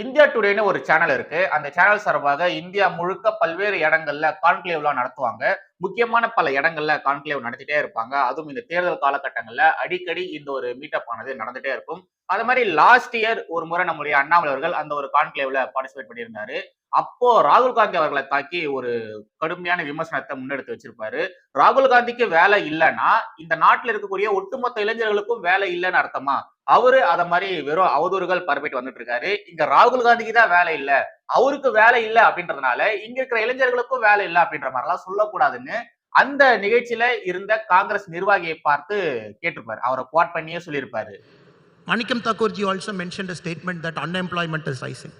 India டுடேன்னு ஒரு channel இருக்கு. அந்த சேனல் சார்பாக இந்தியா முழுக்க பல்வேறு இடங்கள்ல கான்க்ளேவ்லாம் நடத்துவாங்க. முக்கியமான பல இடங்கள்ல கான்க்ளேவ் நடத்திட்டே இருப்பாங்க. அதுவும் இந்த தேர்தல் காலகட்டங்கள்ல அடிக்கடி இந்த ஒரு மீட்டப் ஆனது நடந்துட்டே இருக்கும். அது மாதிரி லாஸ்ட் இயர் ஒரு முறை நம்முடைய அண்ணாமலை அவர்கள் அந்த ஒரு கான்க்ளேவ்ல பார்ட்டிசிபேட் பண்ணியிருந்தாரு. அப்போ ராகுல் காந்தி அவர்களை தாக்கி ஒரு கடுமையான விமர்சனத்தை முன்னெடுத்து வச்சிருப்பாரு. ராகுல் காந்திக்கு வேலை இல்லைன்னா இந்த நாட்டில் இருக்கக்கூடிய ஒட்டுமொத்த இளைஞர்களுக்கும் வேலை இல்லைன்னு அர்த்தமா? அவரு அத மாதிரி வெறும் அவதூறுகள் பரப்பிட்டு வந்துட்டு இருக்காரு. இங்க ராகுல் காந்திக்கு தான் வேலை இல்லை. அவருக்கு வேலை இல்லை அப்படின்றதுனால இங்க இருக்கிற இளைஞர்களுக்கும் வேலை இல்லை அப்படின்ற மாதிரி எல்லாம் சொல்லக்கூடாதுன்னு அந்த நிகழ்ச்சியில இருந்த காங்கிரஸ் நிர்வாகியை பார்த்து கேட்டிருப்பாரு. அவரை குவாட் பண்ணியே சொல்லியிருப்பாரு. Manikam Thakurji also mentioned a statement that unemployment is rising.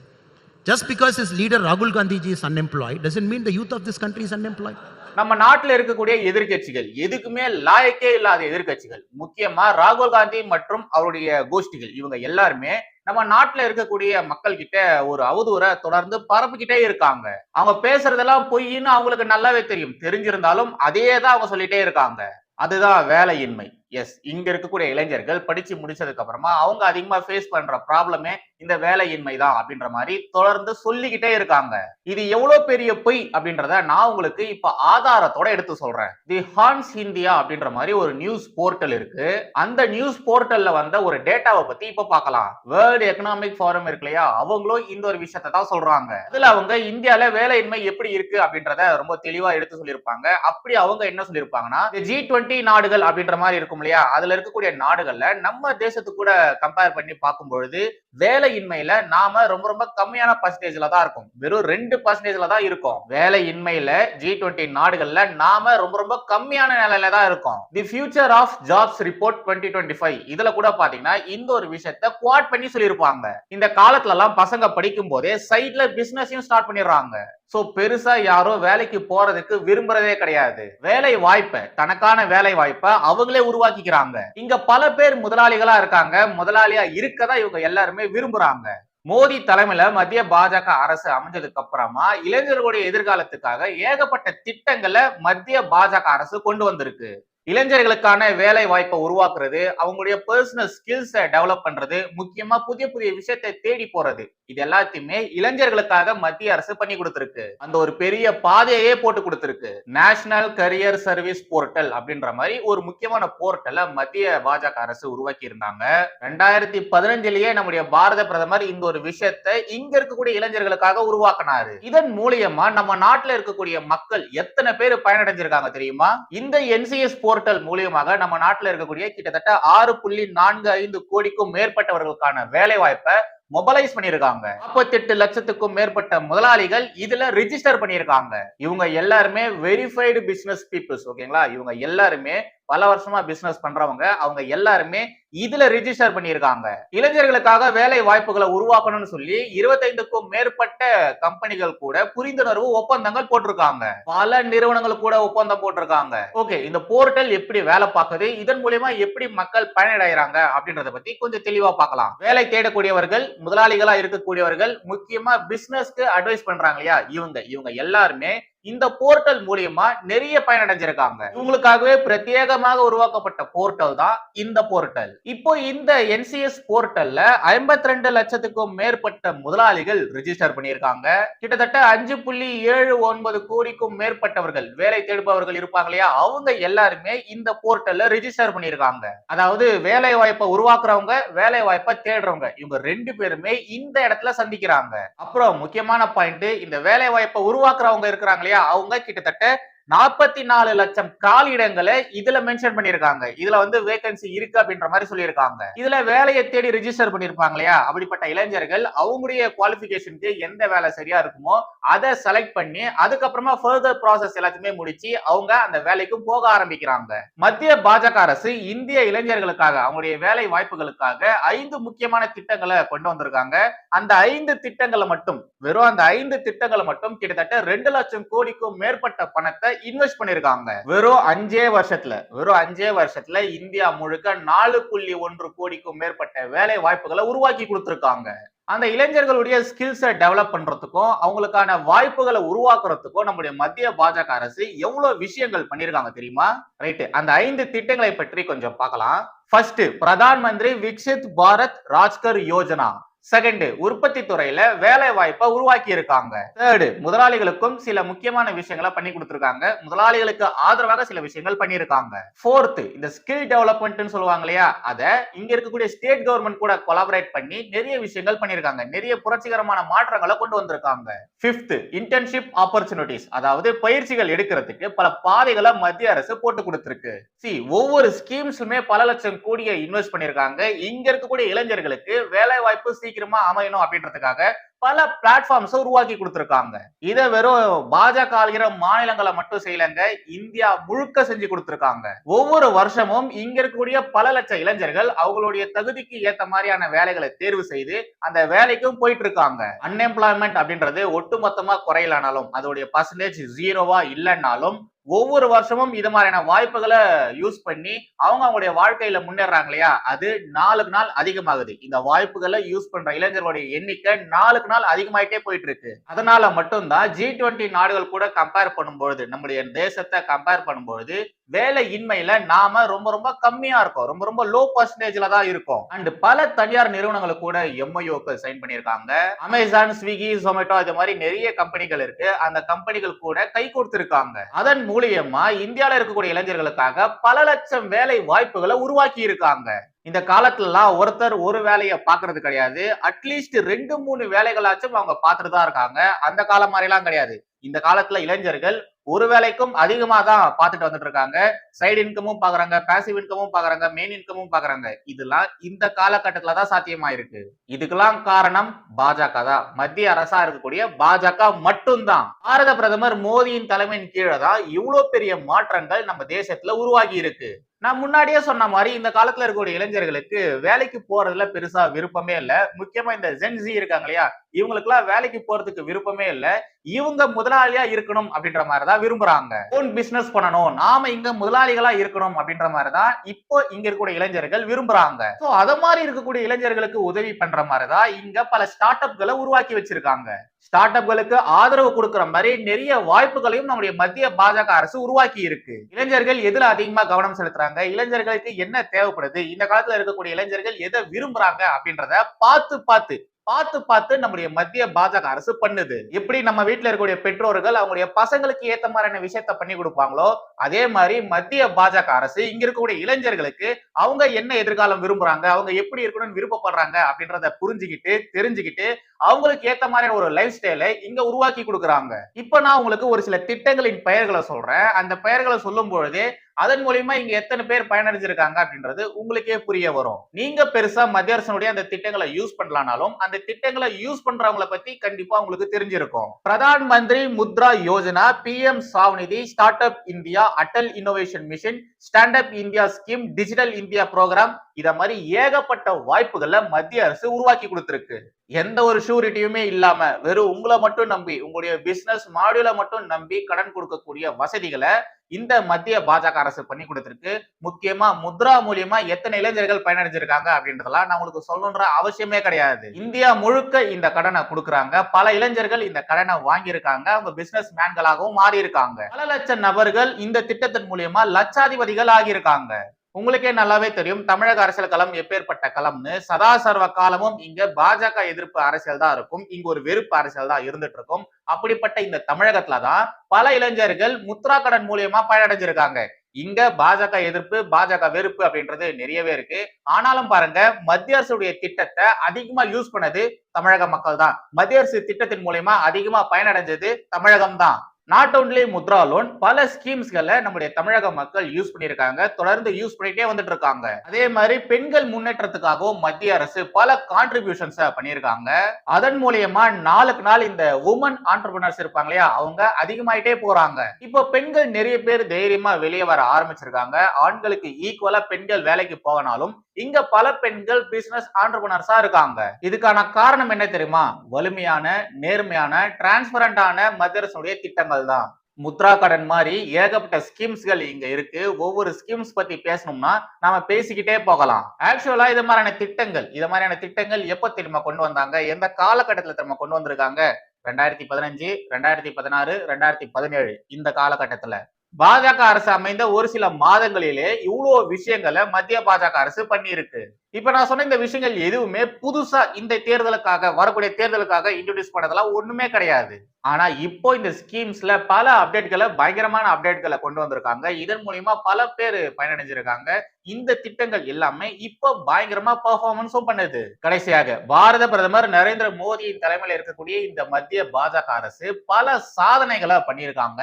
Just because his leader Rahul Gandhi ji is unemployed doesn't mean the youth of this country is unemployed. நம்ம நாட்டில் இருக்கக்கூடிய எதிர்க்கட்சிகள் எதுக்குமே லாயக்கே இல்லாத எதிர்க்கட்சிகள் முக்கியமா ராகுல் காந்தி மற்றும் அவருடைய கோஷ்டிகள் இவங்க எல்லாருமே நம்ம நாட்டுல இருக்கக்கூடிய மக்கள் கிட்ட ஒரு அவதூறை தொடர்ந்து பரப்பிக்கிட்டே இருக்காங்க அவங்க பேசுறதெல்லாம் பொய்ன்னு அவங்களுக்கு நல்லாவே தெரியும் தெரிஞ்சிருந்தாலும் அதே தான் அவங்க சொல்லிட்டே இருக்காங்க அதுதான் வேலையின்மை எஸ் இங்க இருக்கக்கூடிய இளைஞர்கள் படிச்சு முடிச்சதுக்கு அப்புறமா அவங்க அதிகமா ஃபேஸ் பண்ற ப்ராப்ளமே இந்த வேலையின்மை தான் அப்படின்ற மாதிரி தொடர்ந்து சொல்லிக்கிட்டே இருக்காங்க. இது எவ்வளவு பெரிய பொய் அப்படின்றத நான் உங்களுக்கு இப்ப ஆதாரத்தோட எடுத்து சொல்றேன். தி ஹான்ஸ் இந்தியா அப்படின்ற மாதிரி ஒரு நியூஸ் போர்ட்டல் இருக்கு. அந்த நியூஸ் போர்ட்டல்ல வந்த ஒரு டேட்டாவை பத்தி இப்ப பார்க்கலாம். வேர்ல்டு எக்கனாமிக் ஃபாரம் இருக்கு இல்லையா? அவங்களும் இந்த ஒரு விஷயத்தை தான் சொல்றாங்க. இதுல அவங்க இந்தியால வேலையின்மை எப்படி இருக்கு அப்படின்றத ரொம்ப தெளிவா எடுத்து சொல்லியிருப்பாங்க. அப்படி அவங்க என்ன சொல்லியிருப்பாங்கன்னா ஜி டுவெண்ட்டி நாடுகள் அப்படின்ற மாதிரி இருக்கும் இல்லையா? அதுல இருக்கக்கூடிய நாடுகள்ல நம்ம தேசத்து கூட கம்பேர் பண்ணி பார்க்கும் பொழுது வேலையின்மையில நாம ரொம்ப ரொம்ப கம்மியான பர்சன்டேஜ்ல தான் இருக்கும். வெறும் ரெண்டு பர்சன்டேஜ்ல தான் இருக்கும். வேலையின்மையில ஜி டுவெண்ட்டி நாடுகள்ல நாம ரொம்ப ரொம்ப கம்மியான நிலையில தான் இருக்கும். The future of jobs report twenty twenty five இதுல கூட பாத்தீங்கன்னா இந்த ஒரு விஷயத்த குவாட் பண்ணி சொல்லியிருப்பாங்க. இந்த காலத்துல எல்லாம் பசங்க படிக்கும் போதே சைட்ல பிசினஸையும் ஸ்டார்ட் பண்ணிடுறாங்க. ஸோ பெருசா யாரும் வேலைக்கு போறதுக்கு விரும்புறதே கிடையாது. வேலை வாய்ப்பை தனக்கான வேலை வாய்ப்பை அவங்களே உருவாக்கிக்கிறாங்க. இங்க பல பேர் முதலாளிகளா இருக்காங்க. முதலாளியா இருக்கதான் இவங்க எல்லாருமே விரும்புறாங்க. மோடி தலைமையில மத்திய பாஜக அரசு அமைஞ்சதுக்கு அப்புறமா இளைஞர்களுடைய எதிர்காலத்துக்காக ஏகப்பட்ட திட்டங்களை மத்திய பாஜக அரசு கொண்டு வந்திருக்கு. இளைஞர்களுக்கான வேலை வாய்ப்பை உருவாக்குறது அவங்களுடைய பர்சனல் ஸ்கில்ஸை டெவலப் பண்றது முக்கியமா புதிய புதிய விஷயத்தை தேடி போறது. இது எல்லாத்தையுமே இளைஞர்களுக்காக மத்திய அரசு பண்ணி கொடுத்திருக்கு. அந்த ஒரு பெரிய பாதையே போட்டு கொடுத்திருக்கு. நேஷனல் கரியர் சர்வீஸ் போர்ட்டல் அப்படின்ற மாதிரி ஒரு முக்கியமான போர்ட்டலை மத்திய பாஜக அரசு உருவாக்கி இருந்தாங்க. ரெண்டாயிரத்தி பதினஞ்சுலயே நம்முடைய பாரத பிரதமர் இந்த ஒரு விஷயத்தை இங்க இருக்கக்கூடிய இளைஞர்களுக்காக உருவாக்கினாரு. இதன் மூலியமா நம்ம நாட்டுல இருக்கக்கூடிய மக்கள் எத்தனை பேர் பயனடைஞ்சிருக்காங்க தெரியுமா? இந்த என்சிஎஸ் போர்ட்டல் மூலியமாக நம்ம நாட்டில் இருக்கக்கூடிய கிட்டத்தட்ட ஆறு புள்ளி நான்கு ஐந்து கோடிக்கும் மேற்பட்டவர்களுக்கான வேலை வாய்ப்பை மொபைலைஸ் பண்ணியிருக்காங்க. நாற்பத்தெட்டு லட்சத்துக்கும் மேற்பட்ட முதலாளிகள் இதுல ரிஜிஸ்டர் பண்ணியிருக்காங்க. இவங்க எல்லாருமே வெரிஃபைடு பிசினஸ் பீப்புள்ஸ் ஓகேங்களா இவங்க எல்லாருமே பல வருஷமா பிசினஸ் பண்றவங்க அவங்க எல்லாருமே இதுல ரிஜிஸ்டர் பண்ணியிருக்காங்க. இளைஞர்களுக்காக வேலை வாய்ப்புகளை உருவாக்கணும்னு சொல்லி இருபத்தைந்துக்கும் மேற்பட்ட கம்பெனிகள் கூட புரிந்துணர்வு ஒப்பந்தங்கள் போட்டிருக்காங்க. பல நிறுவனங்கள் கூட ஒப்பந்தம் போட்டிருக்காங்க. ஓகே இந்த போர்ட்டல் எப்படி வேலை பார்க்குது இதன் மூலியமா எப்படி மக்கள் பயனடைகிறாங்க அப்படின்றத பத்தி கொஞ்சம் தெளிவா பார்க்கலாம். வேலை தேடக்கூடியவர்கள் முதலாளிகளா இருக்கக்கூடியவர்கள் முக்கியமா பிசினஸ்க்கு அட்வைஸ் பண்றாங்க இல்லையா? இவங்க இவங்க எல்லாருமே இந்த போர்ட்டல் மூலியமா நிறைய பயனடைஞ்சிருக்காங்க. இவங்களுக்காகவே பிரத்யேகமாக உருவாக்கப்பட்ட போர்ட்டல் தான் இந்த போர்ட்டல். இப்போ இந்த என்சிஎஸ் போர்ட்டல்ல ஐம்பத்தி ரெண்டு லட்சத்துக்கும் மேற்பட்ட முதலாளிகள் ரிஜிஸ்டர் பண்ணியிருக்காங்க. கிட்டத்தட்ட அஞ்சு புள்ளி ஏழு ஒன்பது கோடிக்கும் மேற்பட்டவர்கள் வேலை தேடுபவர்கள் இருப்பாங்க இல்லையா? அவங்க எல்லாருமே இந்த போர்ட்டல்ல ரிஜிஸ்டர் பண்ணியிருக்காங்க. அதாவது வேலை வாய்ப்பை உருவாக்குறவங்க வேலை வாய்ப்பை தேடுறவங்க இவங்க ரெண்டு பேருமே இந்த இடத்துல சந்திக்கிறாங்க. அப்புறம் முக்கியமான பாயிண்ட் இந்த வேலை வாய்ப்பை உருவாக்குறவங்க இருக்கிறாங்க இல்லையா? அவங்க கிட்டத்தட்ட நாற்பத்தி நாலு லட்சம் காலியிடங்களை இதுல மென்ஷன் பண்ணிருக்காங்க இதுல வந்து வேகன்சி இருக்கு அப்படின்ற மாதிரி சொல்லியிருக்காங்க. இதுல வேலையை தேடி ரிஜிஸ்டர் பண்ணிருப்பாங்க இல்லையா? அப்படிப்பட்ட இளைஞர்கள் அவங்களுடைய குவாலிபிகேஷனுக்கு எந்த வேலை சரியா இருக்குமோ அதை செலக்ட் பண்ணி அதுக்கப்புறமா ஃபர்தர் ப்ராசஸ் எல்லாத்தையுமே முடிச்சு அவங்க அந்த வேலைக்கு போக ஆரம்பிக்கிறாங்க. மத்திய பாஜக அரசு இந்திய இளைஞர்களுக்காக அவங்களுடைய வேலை வாய்ப்புகளுக்காக ஐந்து முக்கியமான திட்டங்களை கொண்டு வந்திருக்காங்க. அந்த ஐந்து திட்டங்களை மட்டும் வெறும் அந்த ஐந்து திட்டங்களை மட்டும் கிட்டத்தட்ட ரெண்டு லட்சம் கோடிக்கும் மேற்பட்ட பணத்தை இன்வெஸ்ட் பண்ணிருக்காங்க. வெறும் அஞ்சே வருஷத்துல வெறும் அஞ்சே வருஷத்துல இந்தியா முழுக்க நாலு புள்ளி ஒன்று கோடிக்கும் மேற்பட்ட வேலை வாய்ப்புகளை உருவாக்கி கொடுத்துருக்காங்க. அந்த இளைஞர்களுடைய ஸ்கில்ஸை டெவலப் பண்றதுக்கும் அவங்களுக்கான வாய்ப்புகளை உருவாக்குறதுக்கும் நம்முடைய மத்திய பாஜக அரசு எவ்வளவு விஷயங்கள் பண்ணிருக்காங்க தெரியுமா? ரைட் அந்த ஐந்து திட்டங்களை பற்றி கொஞ்சம் பார்க்கலாம். ஃபர்ஸ்ட் பிரதான் மந்திரி விக்சித் பாரத் ராஜ்கர் யோஜனா. செகண்ட் உற்பத்தி துறையில வேலை வாய்ப்பை உருவாக்கி இருக்காங்க தேர்டு முதலாளிகளுக்கும் சில முக்கியமான விஷயங்களை பண்ணி கொடுத்துருக்காங்க. முதலாளிகளுக்கு ஆதரவாக சில விஷயங்கள் பண்ணியிருக்காங்க. ஃபோர்த் இந்த ஸ்கில் டெவலப்மெண்ட்னு சொல்லுவாங்க இல்லையா? அதை இங்க இருக்கக்கூடிய ஸ்டேட் கவர்மெண்ட் கூட கொலாபரேட் பண்ணி நிறைய விஷயங்கள் பண்ணியிருக்காங்க. நிறைய புரட்சிகரமான மாற்றங்களை கொண்டு வந்திருக்காங்க. ஃபிஃப்த் இன்டர்ன்ஷிப் ஆப்பர்ச்சுனிட்டிஸ் அதாவது பயிற்சிகள் எடுக்கிறதுக்கு பல பாதைகளை மத்திய அரசு போட்டு கொடுத்திருக்கு. சி ஒவ்வொரு ஸ்கீம்ஸுமே பல லட்சம் கோடியை இன்வெஸ்ட் பண்ணியிருக்காங்க. இங்க இருக்கக்கூடிய இளைஞர்களுக்கு வேலை வாய்ப்பு சீக்கிரம் அமையணும் அப்படின்றதுக்காக பல பிளாட்ஃபார்ம்ஸ் உருவாக்கி கொடுத்துருக்காங்க. இதை வெறும் பாஜக ஆளுகிற மாநிலங்களை மட்டும் செய்யலங்க இந்தியா முழுக்க செஞ்சு கொடுத்துருக்காங்க. ஒவ்வொரு வருஷமும் இங்க இருக்கக்கூடிய பல லட்சம் இளைஞர்கள் அவங்களுடைய தகுதிக்கு ஏத்த மாதிரியான வேலைகளை தேர்வு செய்து அந்த வேலைக்கும் போயிட்டு இருக்காங்க அன்எம்ப்ளாய்மெண்ட் அப்படின்றது ஒட்டுமொத்தமா குறையலானாலும் அதோடைய பர்சன்டேஜ் ஜீரோவா இல்லைன்னாலும் ஒவ்வொரு வருஷமும் இது மாதிரியான வாய்ப்புகளை யூஸ் பண்ணி அவங்க அவங்களுடைய வாழ்க்கையில முன்னேறாங்க இல்லையா? அது நாளுக்கு நாள் அதிகமாகுது. இந்த வாய்ப்புகளை யூஸ் பண்ற இளைஞர்களுடைய எண்ணிக்கை நாளுக்கு நாள் அதிகமாயிட்டே போயிட்டு இருக்கு அதனால மட்டும்தான் ஜி டுவெண்ட்டி நாடுகள் கூட கம்பேர் பண்ணும்பொழுது நம்முடைய தேசத்தை கம்பேர் பண்ணும்பொழுது வேலை இன்மையில நாம ரொம்ப ரொம்ப கம்மியா இருக்கோம். ரொம்ப ரொம்ப லோ பர்சன்டேஜ்ல தான் இருக்கோம். அண்ட் பல தனியார் நிறுவனங்கள் கூட எம்ஐஓக்கு சைன் பண்ணியிருக்காங்க. அமேசான் ஸ்விக்கி ஜொமேட்டோ இது மாதிரி நிறைய கம்பெனிகள் இருக்கு. அந்த கம்பெனிகள் கூட கை கொடுத்திருக்காங்க. அதன் மூலியமா இந்தியால இருக்கக்கூடிய இளைஞர்களுக்காக பல லட்சம் வேலை வாய்ப்புகளை உருவாக்கி இருக்காங்க இந்த காலத்துலலாம் ஒருத்தர் ஒரு வேலையை பார்க்கறது கிடையாது. அட்லீஸ்ட் ரெண்டு மூணு வேலைகளாச்சும் அவங்க பார்த்துட்டு தான் இருக்காங்க. அந்த காலம் மாதிரிலாம் கிடையாது. இந்த காலத்துல இளைஞர்கள் ஒரு வேலைக்கும் அதிகமா தான் பார்த்துட்டு வந்துட்டு இருக்காங்க. சைடு இன்கமும் பாக்குறாங்க பேசிவ் இன்கமும் பாக்குறாங்க மெயின் இன்கமும் பாக்குறாங்க இதெல்லாம் இந்த காலகட்டத்துல தான் சாத்தியமாயிருக்கு. இதுக்கெல்லாம் காரணம் பாஜக தான். மத்திய அரசா இருக்கக்கூடிய பாஜக மட்டும்தான். பாரத பிரதமர் மோடியின் தலைமையின் கீழே தான் இவ்வளவு பெரிய மாற்றங்கள் நம்ம தேசத்துல உருவாகி இருக்கு. நான் முன்னாடியே சொன்ன மாதிரி இந்த காலத்துல இருக்கக்கூடிய இளைஞர்களுக்கு வேலைக்கு போறதுல பெருசா விருப்பமே இல்ல. முக்கியமா இந்த ஜென்சி இருக்காங்க இல்லையா? இவங்களுக்கு எல்லாம் வேலைக்கு போறதுக்கு விருப்பமே இல்லை. இவங்க முதலாளியா இருக்கணும் அப்படின்ற மாதிரிதான் விரும்புறாங்க. ஓன் பிசினஸ் பண்ணணும். நாம இங்க முதலாளிகளா இருக்கணும் அப்படின்ற மாதிரிதான் இப்போ இங்க இருக்கக்கூடிய இளைஞர்கள் விரும்புறாங்க. சோ அத மாதிரி இருக்கக்கூடிய இளைஞர்களுக்கு உதவி பண்ற மாதிரிதான் இங்க பல ஸ்டார்ட் அப்களை உருவாக்கி வச்சிருக்காங்க. ஸ்டார்ட் அப்களுக்கு ஆதரவு கொடுக்குற மாதிரி நிறைய வாய்ப்புகளையும் நம்முடைய மத்திய பாஜக அரசு உருவாக்கி இருக்கு. இளைஞர்கள் எதுல அதிகமா கவனம் செலுத்துறாங்க? இளைஞர்களுக்கு என்ன தேவைப்படுது? இந்த காலத்துல இருக்கக்கூடிய இளைஞர்கள் எதை விரும்புறாங்க அப்படின்றத பார்த்து பார்த்து பார்த்து பார்த்து நம்முடைய மத்திய பாஜக அரசு பண்ணுது. எப்படி நம்ம வீட்டுல இருக்கக்கூடிய பெற்றோர்கள் அவங்களுடைய பசங்களுக்கு ஏத்த மாதிரியான விஷயத்த பண்ணி கொடுப்பாங்களோ அதே மாதிரி மத்திய பாஜக அரசு இங்க இருக்கக்கூடிய இளைஞர்களுக்கு அவங்க என்ன எதிர்காலம் விரும்புறாங்க அவங்க எப்படி இருக்கணும்னு விருப்பப்படுறாங்க அப்படின்றத புரிஞ்சுக்கிட்டு தெரிஞ்சுக்கிட்டு அவங்களுக்கு ஏத்த மாதிரியான ஒரு லைஃப் ஸ்டைலை இங்க உருவாக்கி கொடுக்குறாங்க. இப்ப நான் உங்களுக்கு ஒரு சில திட்டங்களின் பெயர்களை சொல்றேன். அந்த பெயர்களை சொல்லும் பொழுதே அதன் மூலியமா இங்க எத்தனை பேர் பயனடைஞ்சிருக்காங்க அப்படின்றது உங்களுக்கே புரிய வரும். நீங்க பெருசா மத்திய அரசனுடைய அந்த திட்டங்களை யூஸ் பண்ணலானாலும் அந்த திட்டங்களை யூஸ் பண்றவங்கள பத்தி கண்டிப்பா உங்களுக்கு தெரிஞ்சிருக்கும். Pradhan Mantri Mudra Yojana P M SVANidhi start up India Atal innovation mission stand up India scheme digital India programme இத மாதிரி ஏகப்பட்ட வாய்ப்புகளை மத்திய அரசு உருவாக்கி கொடுத்திருக்கு. எந்த ஒரு ஷூரிட்டியுமே இல்லாம வெறும் உங்களை மட்டும் நம்பி உங்களுடைய பிசினஸ் மாடியூலை மட்டும் நம்பி கடன் கொடுக்கக்கூடிய வசதிகளை இந்த மத்திய பாஜக அரசு பண்ணி கொடுத்திருக்கு. முக்கியமா முத்ரா மூலியமா எத்தனை இளைஞர்கள் பயனடைஞ்சிருக்காங்க அப்படின்றதெல்லாம் நான் உங்களுக்கு சொல்லணுன்ற அவசியமே கிடையாது. இந்தியா முழுக்க இந்த கடனை கொடுக்குறாங்க. பல இளைஞர்கள் இந்த கடனை வாங்கியிருக்காங்க. அவங்க பிசினஸ் மேன்களாகவும் மாறி இருக்காங்க பல லட்சம் நபர்கள் இந்த திட்டத்தின் மூலியமா லட்சாதிபதிகள் ஆகியிருக்காங்க. உங்களுக்கே நல்லாவே தெரியும். தமிழக அரசியல் களம் எப்பேற்பட்ட களம்னு. சதா சர்வ காலமும் இங்க பாஜக எதிர்ப்பு அரசியல் தான் இருக்கும். இங்க ஒரு வெறுப்பு அரசியல் தான் இருந்துட்டு இருக்கும். அப்படிப்பட்ட இந்த தமிழகத்துல தான் பல இளைஞர்கள் முத்ரா கடன் மூலியமா பயனடைஞ்சிருக்காங்க. இங்க பாஜக எதிர்ப்பு பாஜக வெறுப்பு அப்படின்றது நிறையவே இருக்கு. ஆனாலும் பாருங்க மத்திய அரசுடைய திட்டத்தை அதிகமா யூஸ் பண்ணது தமிழக மக்கள் தான். மத்திய அரசு திட்டத்தின் மூலயமா அதிகமா பயனடைஞ்சது தமிழகம் தான் நாட் ஓன்லி முத்ரா லோன் பல ஸ்கீம்ஸ்களை நம்முடைய தமிழக மக்கள் யூஸ் பண்ணியிருக்காங்க. தொடர்ந்து யூஸ் பண்ணிட்டே வந்துட்டு இருக்காங்க அதே மாதிரி பெண்கள் முன்னேற்றத்துக்காகவும் மத்திய அரசு பல கான்ட்ரிபியூஷன்ஸ் பண்ணியிருக்காங்க. அதன் மூலியமா நாளுக்கு நாள் இந்த உமன் ஆண்டர்பிரினர்ஸ் இருப்பாங்க இல்லையா அவங்க அதிகமாயிட்டே போறாங்க. இப்போ பெண்கள் நிறைய பேர் தைரியமா வெளியே வர ஆரம்பிச்சிருக்காங்க. ஆண்களுக்கு ஈக்குவலா பெண்கள் வேலைக்கு போகனாலும் இங்க பல பெண்கள் பிசினஸ் ஆண்டர்பனர்ஸா இருக்காங்க. இதுக்கான காரணம் என்ன தெரியுமா? வலிமையான நேர்மையான டிரான்ஸ்பரண்டான மத்திய அரசுடைய திட்டங்கள் தான். முத்ரா கடன் மாதிரி ஏகப்பட்ட ஸ்கீம்ஸ்கள் இங்க இருக்கு. ஒவ்வொரு ஸ்கீம்ஸ் பத்தி பேசணும்னா நாம பேசிக்கிட்டே போகலாம். ஆக்சுவலா இது மாதிரியான திட்டங்கள் இது மாதிரியான திட்டங்கள் எப்போ திரும்ப கொண்டு வந்தாங்க? எந்த காலகட்டத்துல திரும்ப கொண்டு வந்திருக்காங்க? ரெண்டாயிரத்தி பதினஞ்சு ரெண்டாயிரத்தி பதினாறு ரெண்டாயிரத்தி பதினேழு இந்த காலகட்டத்துல. பாஜக அரசு அமைந்த ஒரு சில மாதங்களிலே இவ்வளோ விஷயங்களை மத்திய பாஜக அரசு பண்ணியிருக்கு. இப்ப நான் சொன்ன இந்த விஷயங்கள் எதுவுமே புதுசா இந்த தேர்தலுக்காக வரக்கூடிய தேர்தலுக்காக இன்ட்ரோடியூஸ் பண்ணதெல்லாம் ஒண்ணுமே கிடையாது. ஆனா இப்போ இந்த ஸ்கீம்ஸ்ல பல அப்டேட்களை பயங்கரமான அப்டேட்களை கொண்டு வந்திருக்காங்க. இதன் மூலியமா பல பேர் பயனடைஞ்சிருக்காங்க. இந்த திட்டங்கள் எல்லாமே இப்போ பயங்கரமா பெர்ஃபார்மன்ஸும் பண்ணுது. கடைசியாக பாரத பிரதமர் நரேந்திர மோடியின் தலைமையில் இருக்கக்கூடிய இந்த மத்திய பாஜக அரசு பல சாதனைகளை பண்ணியிருக்காங்க.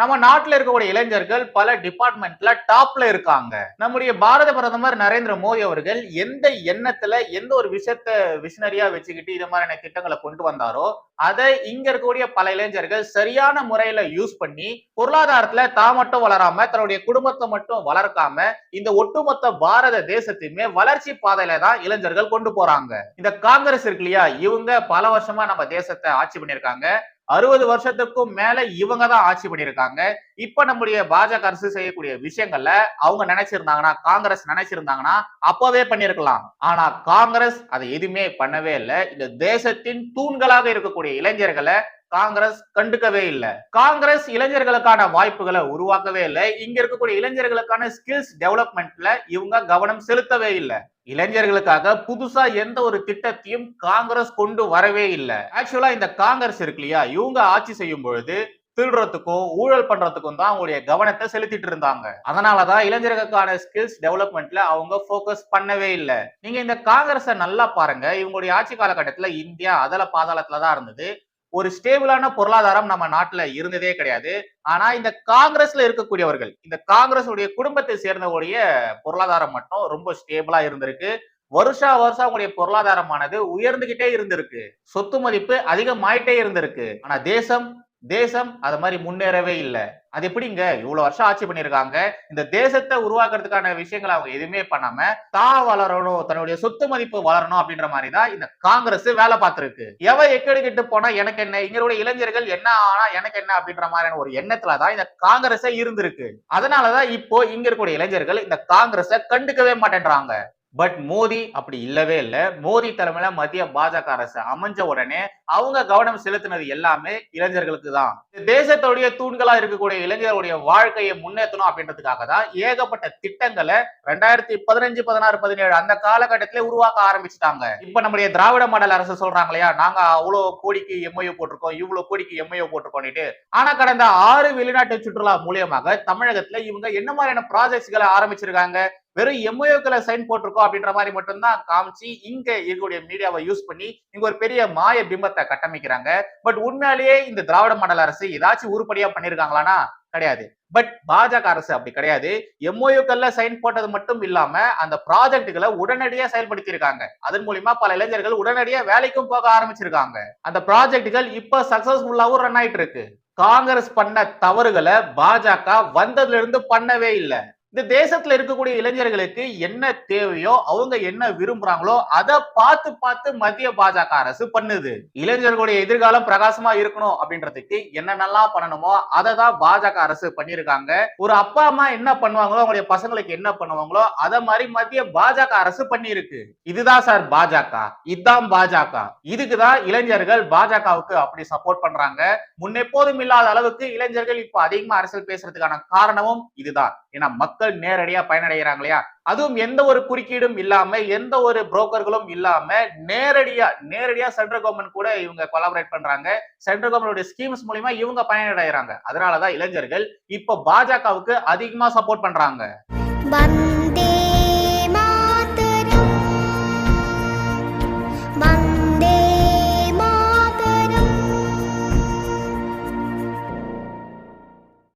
நம்ம நாட்டுல இருக்கக்கூடிய இளைஞர்கள் பல டிபார்ட்மெண்ட்ல டாப்ல இருக்காங்க. நம்முடைய பாரத பிரதமர் நரேந்திர மோடி அவர்கள் எந்த எண்ணத்துல எந்த ஒரு விஷயத்த விஷனரியா வச்சுக்கிட்டு இது மாதிரியான திட்டங்களை கொண்டு வந்தாரோ அதை இங்க இருக்கக்கூடிய பல இளைஞர்கள் சரியான முறையில யூஸ் பண்ணி பொருளாதாரத்துல தான் மட்டும் வளராம தன்னுடைய குடும்பத்தை மட்டும் வளர்க்காம இந்த ஒட்டுமொத்த பாரத தேசத்தையுமே வளர்ச்சி பாதையில தான் இளைஞர்கள் கொண்டு போறாங்க. இந்த காங்கிரஸ் இருக்கு இல்லையா? இவங்க பல வருஷமா நம்ம தேசத்தை ஆட்சி பண்ணியிருக்காங்க. அறுபது வருஷத்துக்கும் மேல இவங்க தான் ஆட்சி பண்ணியிருக்காங்க. இப்ப நம்முடைய பாஜக அரசு செய்யக்கூடிய விஷயங்கள்ல அவங்க நினைச்சிருந்தாங்கன்னா காங்கிரஸ் நினைச்சிருந்தாங்கன்னா அப்பவே பண்ணிருக்கலாம் ஆனா காங்கிரஸ் அதை எதுவுமே பண்ணவே இல்லை. இந்த தேசத்தின் தூண்களாக இருக்கக்கூடிய இளைஞர்களை காங்கிரஸ் கண்டுக்கவே இல்லை. காங்கிரஸ் இளைஞர்களுக்கான வாய்ப்புகளை உருவாக்கவே இல்லை. இங்க இருக்கக்கூடிய இளைஞர்களுக்கான ஸ்கில்ஸ் டெவலப்மெண்ட்ல இவங்க கவனம் செலுத்தவே இல்லை. இளைஞர்களுக்காக புதுசா எந்த ஒரு திட்டத்தையும் காங்கிரஸ் கொண்டு வரவே இல்லை. ஆக்சுவலா இந்த காங்கிரஸ் இருக்கு இல்லையா? இவங்க ஆட்சி செய்யும் பொழுது திருடுறதுக்கும் ஊழல் பண்றதுக்கும் தான் அவங்களுடைய கவனத்தை செலுத்திட்டு இருந்தாங்க. அதனாலதான் இளைஞர்களுக்கான ஸ்கில்ஸ் டெவலப்மெண்ட்ல அவங்க ஃபோக்கஸ் பண்ணவே இல்லை. நீங்க இந்த காங்கிரஸை நல்லா பாருங்க. இவங்களுடைய ஆட்சி காலகட்டத்துல இந்தியா அதல பாதாளத்துல தான் இருந்தது. ஒரு ஸ்டேபிளான பொருளாதாரம் நம்ம நாட்டுல இருந்ததே கிடையாது. ஆனா இந்த காங்கிரஸ்ல இருக்கக்கூடியவர்கள் இந்த காங்கிரஸ் உடைய குடும்பத்தை சேர்ந்தவருடைய பொருளாதாரம் மட்டும் ரொம்ப ஸ்டேபிளா இருந்திருக்கு. வருஷா வருஷம் அவங்களுடைய பொருளாதாரமானது உயர்ந்துகிட்டே இருந்திருக்கு. சொத்து மதிப்பு அதிகமாயிட்டே இருந்திருக்கு. ஆனா தேசம் தேசம் அது மாதிரி முன்னேறவே இல்லை. அது எப்படிங்க? இவ்வளவு வருஷம் ஆட்சி பண்ணிருக்காங்க இந்த தேசத்தை உருவாக்குறதுக்கான விஷயங்களை அவங்க எதுவுமே பண்ணாம தான் வளரணும் தன்னுடைய சொத்து மதிப்பு வளரணும் அப்படின்ற மாதிரி தான் இந்த காங்கிரஸ் வேலை பார்த்திருக்கு. எவ எக்கெடுக்கிட்டு போனா எனக்கு என்ன? இங்களுடைய இளைஞர்கள் என்ன ஆனா எனக்கு என்ன அப்படின்ற மாதிரியான ஒரு எண்ணத்துலதான் இந்த காங்கிரஸே இருந்திருக்கு. அதனாலதான் இப்போ இங்க இருக்கக்கூடிய இளைஞர்கள் இந்த காங்கிரஸை கண்டுக்கவே மாட்டேன்றாங்க. பட் மோடி அப்படி இல்லவே இல்லை. மோடி தலைமையில மத்திய பாஜக அரசு அமைஞ்ச உடனே அவங்க கவனம் செலுத்தினது எல்லாமே இளைஞர்களுக்கு தான். தேசத்துடைய தூண்களா இருக்கக்கூடிய இளைஞர்களுடைய வாழ்க்கையை முன்னேற்றணும் அப்படின்றதுக்காக தான் ஏகப்பட்ட திட்டங்களை ரெண்டாயிரத்தி பதினஞ்சு பதினாறு பதினேழு அந்த காலகட்டத்திலே உருவாக்க ஆரம்பிச்சுட்டாங்க. இப்ப நம்முடைய திராவிட மாடல் அரசு சொல்றாங்க இல்லையா? நாங்க அவ்வளவு கோடிக்கு எம்ஐஓ போட்டிருக்கோம் இவ்வளவு கோடிக்கு எம்ஐஓ போட்டிருக்கோம்னுட்டு ஆனா கடந்த ஆறு வெளிநாட்டு சுற்றுலா மூலியமாக தமிழகத்துல இவங்க என்ன மாதிரியான ப்ராஜெக்ட்ஸ்களை ஆரம்பிச்சிருக்காங்க? வெறும் எம்ஓயோக்களை சைன் போட்டிருக்கோம் அப்படின்ற மாதிரி மட்டும்தான் காமிச்சு இங்க இருக்கக்கூடிய மீடியாவை யூஸ் பண்ணி இங்க ஒரு பெரிய மாய பிம்பத்தை கட்டமைக்கிறாங்க. பட் உண்மையிலேயே இந்த திராவிட மண்டல அரசு ஏதாச்சும் உருப்படியா பண்ணிருக்காங்களானா கிடையாது. பட் பாஜக அரசு அப்படி கிடையாது. எம்ஓயுக்கள்ல சைன் போட்டது மட்டும் இல்லாம அந்த ப்ராஜெக்டுகளை உடனடியா செயல்படுத்தி இருக்காங்க அதன் மூலியமா பல இளைஞர்கள் உடனடியா வேலைக்கும் போக ஆரம்பிச்சிருக்காங்க. அந்த ப்ராஜெக்டுகள் இப்ப சக்சஸ்ஃபுல்லாவும் ரன் ஆயிட்டு இருக்கு காங்கிரஸ் பண்ண தவறுகளை பாஜக வந்ததுல இருந்து பண்ணவே இல்லை. இந்த தேசத்துல இருக்கக்கூடிய இளைஞர்களுக்கு என்ன தேவையோ அவங்க என்ன விரும்புறாங்களோ அதை பார்த்து பார்த்து மத்திய பாஜக அரசு பண்ணுது. இளைஞர்களுடைய எதிர்காலம் பிரகாசமா இருக்கணும் அப்படின்றதுக்கு என்னென்னலாம் பண்ணணுமோ அதை தான் பாஜக அரசு பண்ணியிருக்காங்க. ஒரு அப்பா அம்மா என்ன பண்ணுவாங்களோ அவங்களுடைய பசங்களுக்கு என்ன பண்ணுவாங்களோ அதை மாதிரி மத்திய பாஜக அரசு பண்ணியிருக்கு. இதுதான் சார் பாஜக. இதுதான் பாஜக. இதுக்கு தான் இளைஞர்கள் பாஜகவுக்கு அப்படி சப்போர்ட் பண்றாங்க. முன்னெப்போதும் இல்லாத அளவுக்கு இளைஞர்கள் இப்ப அதிகமா அரசியல் பேசுறதுக்கான காரணமும் இதுதான். ஏன்னா மக்கள் நேரடியா பயனடைகிறாங்க இல்லையா அதுவும் எந்த ஒரு குறுக்கீடும் இல்லாம எந்த ஒரு புரோக்கர்களும் இல்லாம நேரடியா நேரடியா சென்ட்ரல் கவர்மெண்ட் கூட இவங்க கொலாபரேட் பண்றாங்க. சென்ட்ரல் கவர்மெண்ட் ஸ்கீம்ஸ் மூலியமா இவங்க பயனடைகிறாங்க. அதனாலதான் இளைஞர்கள் இப்ப பாஜகவுக்கு அதிகமா சப்போர்ட் பண்றாங்க.